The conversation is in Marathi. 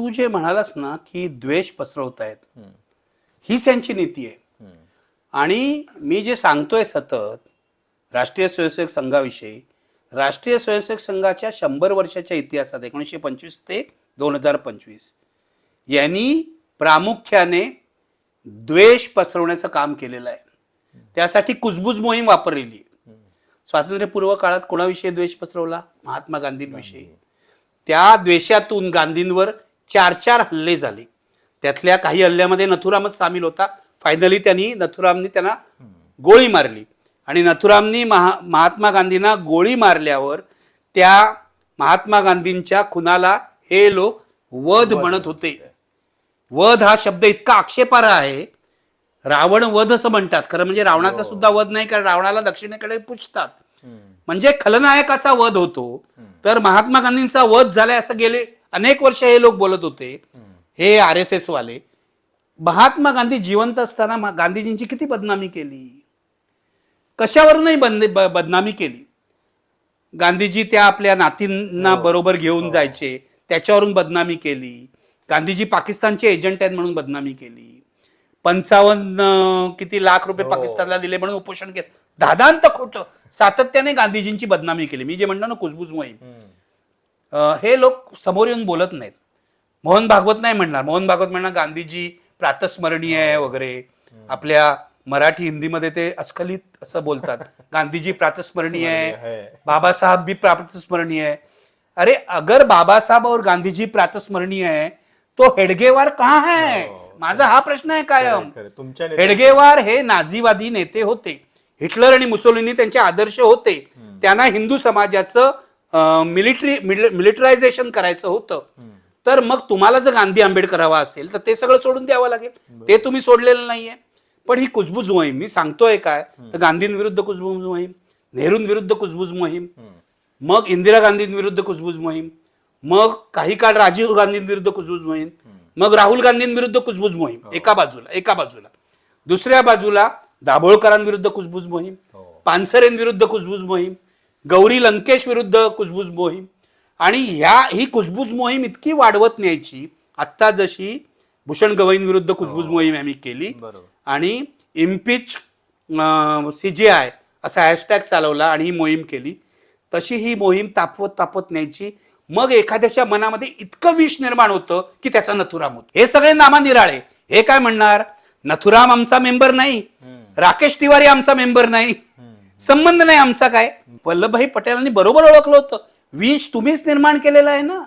तू जे म्हणालास ना की द्वेष पसरवतायत हीच यांची नीती आहे. आणि मी जे सांगतोय सतत राष्ट्रीय स्वयंसेवक संघाविषयी राष्ट्रीय स्वयंसेवक संघाच्या शंभर वर्षाच्या इतिहासात एकोणीसशे पंचवीस ते दोन हजार पंचवीस यांनी प्रामुख्याने द्वेष पसरवण्याचं काम केलेलं आहे. त्यासाठी कुजबूज मोहीम वापरलेली आहे. स्वातंत्र्यपूर्व काळात कोणाविषयी द्वेष पसरवला? महात्मा गांधींविषयी. त्या द्वेषातून गांधींवर चार चार हल्ले झाले. त्यातल्या काही हल्ल्यामध्ये नथुरामच सामील होता. फायनली त्यांनी नथुरामनी त्यांना गोळी मारली. आणि नथुरामनी महा महात्मा गांधींना गोळी मारल्यावर त्या महात्मा गांधींच्या खुनाला हे लोक वध म्हणत होते. वध हा शब्द इतका आक्षेपार्ह आहे. रावण वध असं म्हणतात. खरं म्हणजे रावणाचा सुद्धा वध नाही कारण रावणाला दक्षिणेकडे पुजतात म्हणजे खलनायकाचा वध होतो. तर महात्मा गांधींचा वध झालाय असं गेले अनेक वर्ष हे लोक बोलत होते हे आर एस एस वाले महात्मा गांधी जिवंत असताना गांधीजींची किती बदनामी केली? कशावरूनही बंद बदनामी केली? गांधीजी त्या आपल्या नातींना बरोबर घेऊन जायचे त्याच्यावरून बदनामी केली. गांधीजी पाकिस्तानचे एजंट आहेत म्हणून बदनामी केली. पंचावन्न किती लाख रुपये पाकिस्तानला दिले म्हणून उपोषण केलं. दादांत खोटं सातत्याने गांधीजींची बदनामी केली. मी जे म्हणतो ना कुजबूज मोहीम. हे लोक समोर येऊन बोलत नाहीत. मोहन भागवत नाही म्हणणार. मोहन भागवत म्हणणार गांधीजी प्रातस्मरणीय आहे वगैरे. आपल्या मराठी हिंदीमध्ये ते अस्खलित असं बोलतात. गांधीजी प्रातस्मरणीय आहे. बाबासाहेब भी प्रातस्मरणीय है अरे अगर बाबा साहब और गांधी जी प्रातस्मरणीय है तो हेडगेवार कहाँ है? माझा हा प्रश्न आहे कायम. हेडगेवार हे नाझीवादी नेते होते. हिटलर आणि मुसोलिनी त्यांचे आदर्श होते. त्यांना हिंदू समाजाचं मिलिटरी मिलिटरायझेशन करायचं होतं. तर मग तुम्हाला जर गांधी आंबेडकर हवा असेल तर ते सगळं सोडून द्यावं लागेल. ते तुम्ही सोडलेलं नाहीये. पण ही कुजबूज मोहीम मी सांगतोय काय तर गांधींविरुद्ध कुजबूज मोहीम नेहरूंविरुद्ध कुजबूज मोहीम मग इंदिरा गांधींविरुद्ध कुजबूज मोहीम मग काही काळ राजीव गांधींविरुद्ध कुजबूज मोहीम मग राहुल गांधींविरुद्ध कुजबूज मोहीम एका बाजूला एका बाजूला. दुसऱ्या बाजूला दाभोळकरांविरुद्ध कुजबूज मोहीम पानसरेंविरुद्ध कुजबूज मोहीम गौरी लंकेश विरुद्ध कुजबूज मोहीम. आणि ह्या ही कुजबूज मोहीम इतकी वाढवत न्यायची आत्ता जशी भूषण गवईंविरुद्ध कुजबूज मोहीम आम्ही केली. आणि इम्पिच सीजीआय असा हॅशटॅग चालवला आणि ही मोहीम केली. तशी ही मोहीम तापवत तापवत न्यायची. मग एखाद्याच्या मनामध्ये इतकं विष निर्माण होतं की त्याचा नथुराम होतो. हे सगळे नामा निराळे. हे काय म्हणणार? नथुराम आमचा मेंबर नाही. राकेश तिवारी आमचा मेंबर नाही. संबंध नाही आमचा काय? वल्लभभाई पटेलांनी बरोबर ओळखलं होतं. विष तुम्हीच निर्माण केलेलं आहे ना?